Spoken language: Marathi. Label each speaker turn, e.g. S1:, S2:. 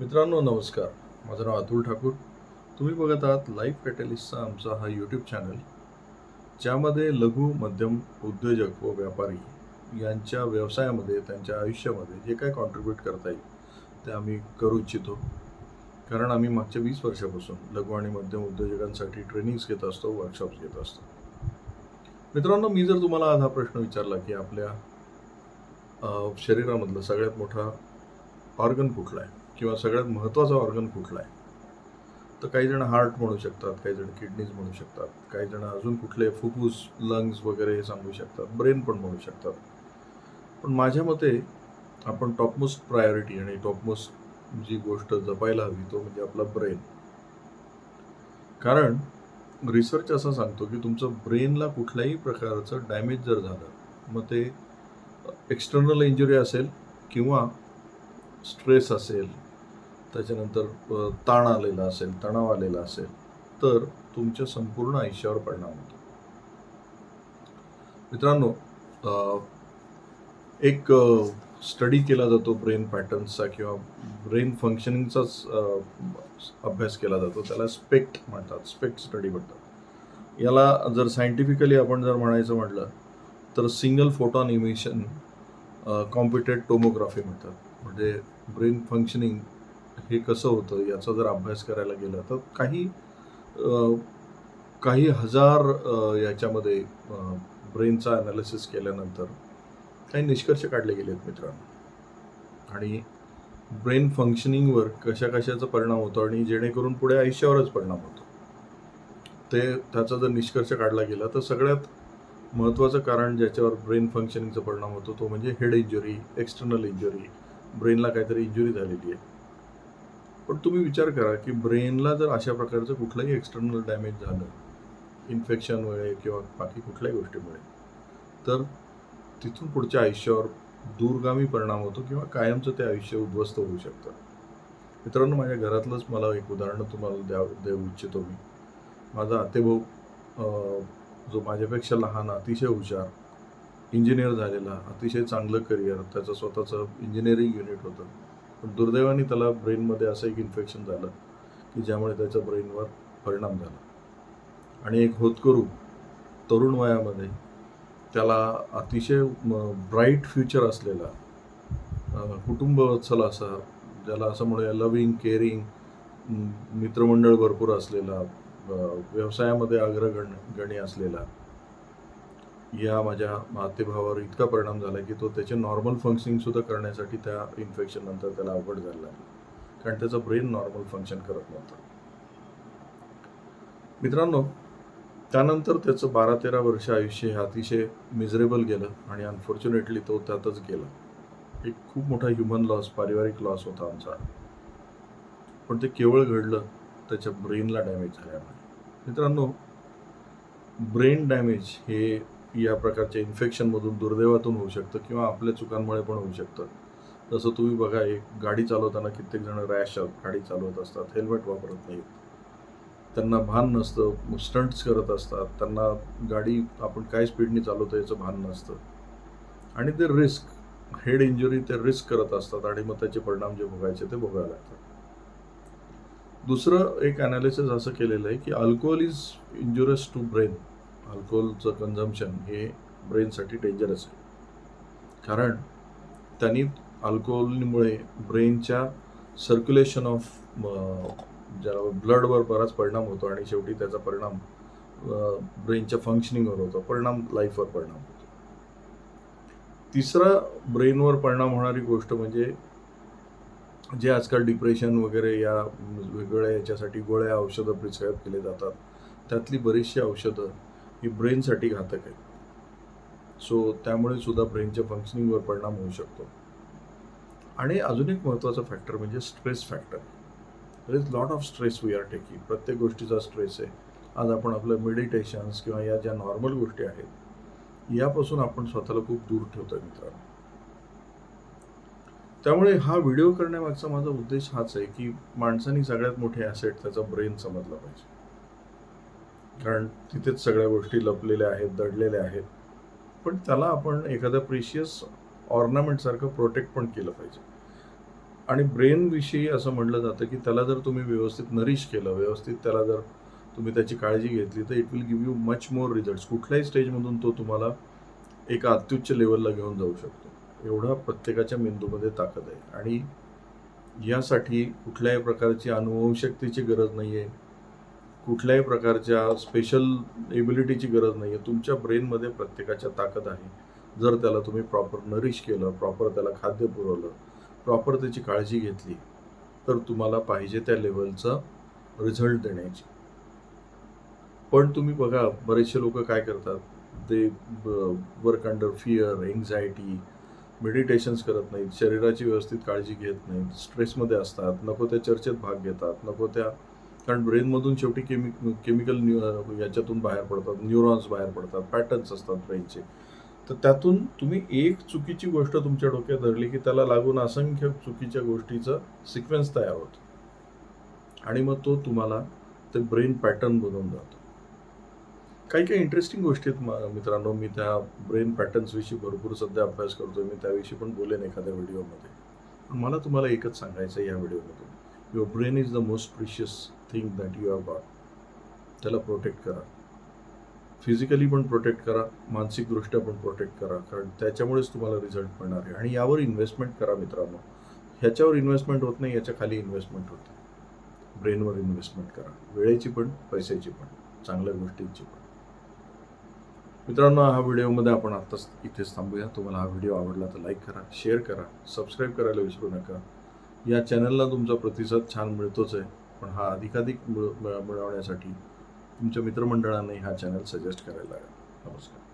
S1: मित्रांनो नमस्कार. माझं नाव अतुल ठाकूर. तुम्ही बघत आहात लाईफ कॅटलिस्टचा आमचा हा यूट्यूब चॅनल ज्यामध्ये लघु मध्यम उद्योजक व व्यापारी यांच्या व्यवसायामध्ये त्यांच्या आयुष्यामध्ये जे काय कॉन्ट्रीब्यूट करता येईल ते आम्ही करू इच्छितो. कारण आम्ही मागच्या वीस वर्षापासून लघु आणि मध्यम उद्योजकांसाठी ट्रेनिंग्स घेत असतो वर्कशॉप्स घेत असतो. मित्रांनो मी जर तुम्हाला आज हा प्रश्न विचारला की आपल्या शरीरामधलं सगळ्यात मोठा ऑर्गन कुठला आहे? किंवा सगळ्यात महत्त्वाचा ऑर्गन कुठला आहे? तर काही जण हार्ट म्हणू शकतात काही जण किडनीज म्हणू शकतात काही जण अजून कुठले फुफ्फुस लंग्स वगैरे हे सांगू शकतात ब्रेन पण म्हणू शकतात. पण माझ्या मते आपण टॉपमोस्ट प्रायोरिटी आणि टॉपमोस्ट जी गोष्ट जपायला हवी तो म्हणजे आपला ब्रेन कारण रिसर्च असा सांगतो की तुमचं ब्रेनला कुठल्याही प्रकारचं डॅमेज जर झालं मग ते एक्सटर्नल इंजुरी असेल किंवा स्ट्रेस असेल त्याच्यानंतर ताण आलेला असेल तणाव आलेला असेल तर तुमच्या संपूर्ण आयुष्यावर परिणाम होतो. मित्रांनो एक स्टडी केला जातो ब्रेन पॅटर्न्सचा किंवा ब्रेन फंक्शनिंगचाच अभ्यास केला जातो त्याला स्पेक्ट म्हणतात स्पेक्ट स्टडी म्हणतात. याला जर सायंटिफिकली आपण जर म्हणायचं म्हटलं तर single photon emission computed tomography म्हणतात. म्हणजे ब्रेन फंक्शनिंग हे कसं होतं याचा जर अभ्यास करायला गेला तर काही काही हजार याच्यामध्ये ब्रेनचा ॲनालिसिस केल्यानंतर काही निष्कर्ष काढले गेले आहेत मित्रांनो. आणि ब्रेन फंक्शनिंगवर कशा कशाचा परिणाम होतो आणि जेणेकरून पुढे आयुष्यावरच परिणाम होतो. ते त्याचा जर निष्कर्ष काढला गेला तर सगळ्यात महत्त्वाचं कारण ज्याच्यावर ब्रेन फंक्शनिंगचा परिणाम होतो तो म्हणजे हेड इंजुरी एक्सटर्नल इंजुरी ब्रेनला काहीतरी इंजुरी झालेली आहे. पण तुम्ही विचार करा की ब्रेनला जर अशा प्रकारचं कुठलंही एक्सटर्नल डॅमेज झालं इन्फेक्शनमुळे किंवा बाकी कुठल्याही गोष्टीमुळे तर तिथून पुढच्या आयुष्यावर दूरगामी परिणाम होतो किंवा कायमचं ते आयुष्य उद्ध्वस्त होऊ शकतं. मित्रांनो माझ्या घरातलंच मला एक उदाहरण तुम्हाला द्या देऊ इच्छितो मी. माझा आतेभाऊ जो माझ्यापेक्षा लहान अतिशय हुशार इंजिनियर झालेला अतिशय चांगलं करिअर त्याचं स्वतःचं इंजिनिअरिंग युनिट होतं. पण दुर्दैवाने त्याला ब्रेनमध्ये असं एक इन्फेक्शन झालं की ज्यामुळे त्याच्या ब्रेनवर परिणाम झाला. आणि एक होतकरू तरुण वयामध्ये त्याला अतिशय ब्राईट फ्युचर असलेला कुटुंबवत्सल असा ज्याला असं म्हणूया लविंग केअरिंग मित्रमंडळ भरपूर असलेला व्यवसायामध्ये आग्रह अग्रगण गणी असलेला या माझ्या मातेभावावर इतका परिणाम झाला की तो त्याचे नॉर्मल फंक्शनिंगसुद्धा करण्यासाठी त्या इन्फेक्शननंतर त्याला अवघड झाला कारण त्याचं ब्रेन नॉर्मल फंक्शन करत नव्हतं. मित्रांनो त्यानंतर त्याचं बारा तेरा वर्ष आयुष्य हे अतिशय मिझरेबल गेलं आणि अनफॉर्च्युनेटली तो त्यातच गेला. एक खूप मोठा ह्युमन लॉस पारिवारिक लॉस होता आमचा. पण ते केवळ घडलं त्याच्या ब्रेनला डॅमेज झाल्यामुळे. मित्रांनो ब्रेन डॅमेज हे या प्रकारच्या इन्फेक्शनमधून दुर्दैवातून होऊ शकतं किंवा आपल्या चुकांमुळे पण होऊ शकतं. जसं तुम्ही बघा एक गाडी चालवताना कित्येक जण रॅश गाडी चालवत असतात हेल्मेट वापरत नाहीत. त्यांना भान नसतं स्टंट्स करत असतात. त्यांना गाडी आपण काय स्पीडने चालवतो याचं भान नसतं. आणि ते रिस्क हेड इंजुरी ते रिस्क करत असतात आणि मग त्याचे परिणाम जे भोगायचे ते भोगायला लागतात. दुसरं एक ॲनालिसिस असं केलेलं आहे की alcohol is injurious to brain अल्कोहोलचं consumption हे ब्रेनसाठी डेंजरस आहे. कारण त्यांनी अल्कोहोलमुळे ब्रेनच्या सर्क्युलेशन ऑफ ज्याला ब्लडवर बराच परिणाम होतो आणि शेवटी त्याचा परिणाम ब्रेनच्या फंक्शनिंगवर होतो परिणाम लाईफवर परिणाम होतो. तिसरा ब्रेनवर परिणाम होणारी गोष्ट म्हणजे जे आजकाल डिप्रेशन वगैरे या वेगवेगळ्या याच्यासाठी गोळ्या औषधं प्रिस्क्राईब केले जातात त्यातली बरीचशी औषधं ही ब्रेनसाठी घातक आहेत सो त्यामुळे सुद्धा ब्रेनच्या फंक्शनिंगवर परिणाम होऊ शकतो. आणि अजून एक महत्त्वाचा फॅक्टर म्हणजे stress factor there is lot of stress we are taking प्रत्येक गोष्टीचा स्ट्रेस आहे. आज आपण आपलं मेडिटेशन्स किंवा या ज्या नॉर्मल गोष्टी आहेत यापासून आपण स्वतःला खूप दूर ठेवतो मित्रांनो. त्यामुळे हा व्हिडिओ करण्यामागचा माझा उद्देश हाच आहे की माणसाने सगळ्यात मोठे ॲसेट त्याचा ब्रेन समजला पाहिजे. कारण तिथेच सगळ्या गोष्टी लपलेल्या आहेत दडलेल्या आहेत. पण त्याला आपण एखाद्या प्रिशियस ऑर्नामेंटसारखं प्रोटेक्ट पण केलं पाहिजे. आणि ब्रेनविषयी असं म्हटलं जातं की त्याला जर तुम्ही व्यवस्थित नरिश केलं व्यवस्थित त्याला जर तुम्ही त्याची काळजी घेतली तर it will give you much more results कुठल्याही स्टेजमधून तो तुम्हाला एका अत्युच्च लेवलला घेऊन जाऊ शकतो. एवढा प्रत्येकाच्या मेंदूमध्ये ताकद आहे. आणि यासाठी कुठल्याही प्रकारची अनुवंशक्तीची गरज नाही आहे कुठल्याही प्रकारच्या स्पेशल एबिलिटीची गरज नाही आहे तुमच्या ब्रेनमध्ये प्रत्येकाच्या ताकद आहे. जर त्याला तुम्ही प्रॉपर नरिश केलं प्रॉपर त्याला खाद्य पुरवलं प्रॉपर त्याची काळजी घेतली तर तुम्हाला पाहिजे त्या लेवलचा रिझल्ट देण्याची. पण तुम्ही बघा बरेचसे लोक काय करतात? ते work under fear anxiety meditations करत नाहीत शरीराची व्यवस्थित काळजी घेत नाहीत स्ट्रेसमध्ये असतात नको त्या चर्चेत भाग घेतात नको त्या कारण ब्रेनमधून शेवटी केमि केमिकल न्यू याच्यातून बाहेर पडतात न्यूरॉन्स बाहेर पडतात पॅटर्न्स असतात ब्रेनचे तर त्यातून तुम्ही एक चुकीची गोष्ट तुमच्या डोक्यात धरली की त्याला लागून असंख्य चुकीच्या गोष्टीचं सिक्वेन्स तयार होतो. आणि मग तो तुम्हाला ते ब्रेन पॅटर्न बनवून जातो. काही काही इंटरेस्टिंग गोष्टी आहेत मित्रांनो. मी त्या ब्रेन पॅटर्न्सविषयी भरपूर सध्या अभ्यास करतोय. मी त्याविषयी पण बोलेन एखाद्या व्हिडिओमध्ये पण मला तुम्हाला एकच सांगायचं आहे या व्हिडिओमधून your brain is the most precious thing that you are got त्याला प्रोटेक्ट करा. फिजिकली पण प्रोटेक्ट करा मानसिकदृष्ट्या पण प्रोटेक्ट करा कारण त्याच्यामुळेच तुम्हाला रिझल्ट मिळणार आहे. आणि यावर इन्व्हेस्टमेंट करा मित्रांनो. ह्याच्यावर इन्व्हेस्टमेंट होत नाही याच्या खाली इन्व्हेस्टमेंट होते ब्रेनवर इन्व्हेस्टमेंट करा. वेळेची पण पैशाची पण चांगल्या गोष्टींची पण. मित्रांनो हा व्हिडिओमध्ये आपण आत्ताच इथेच थांबूया. तुम्हाला हा व्हिडिओ आवडला तर लाईक करा शेअर करा सबस्क्राईब करायला विसरू नका. या चॅनलला तुमचा प्रतिसाद छान मिळतोच आहे. पण हा अधिकाधिक मिळवण्यासाठी तुमच्या मित्रमंडळांनाही हा चॅनल सजेस्ट करायला लागेल. नमस्कार.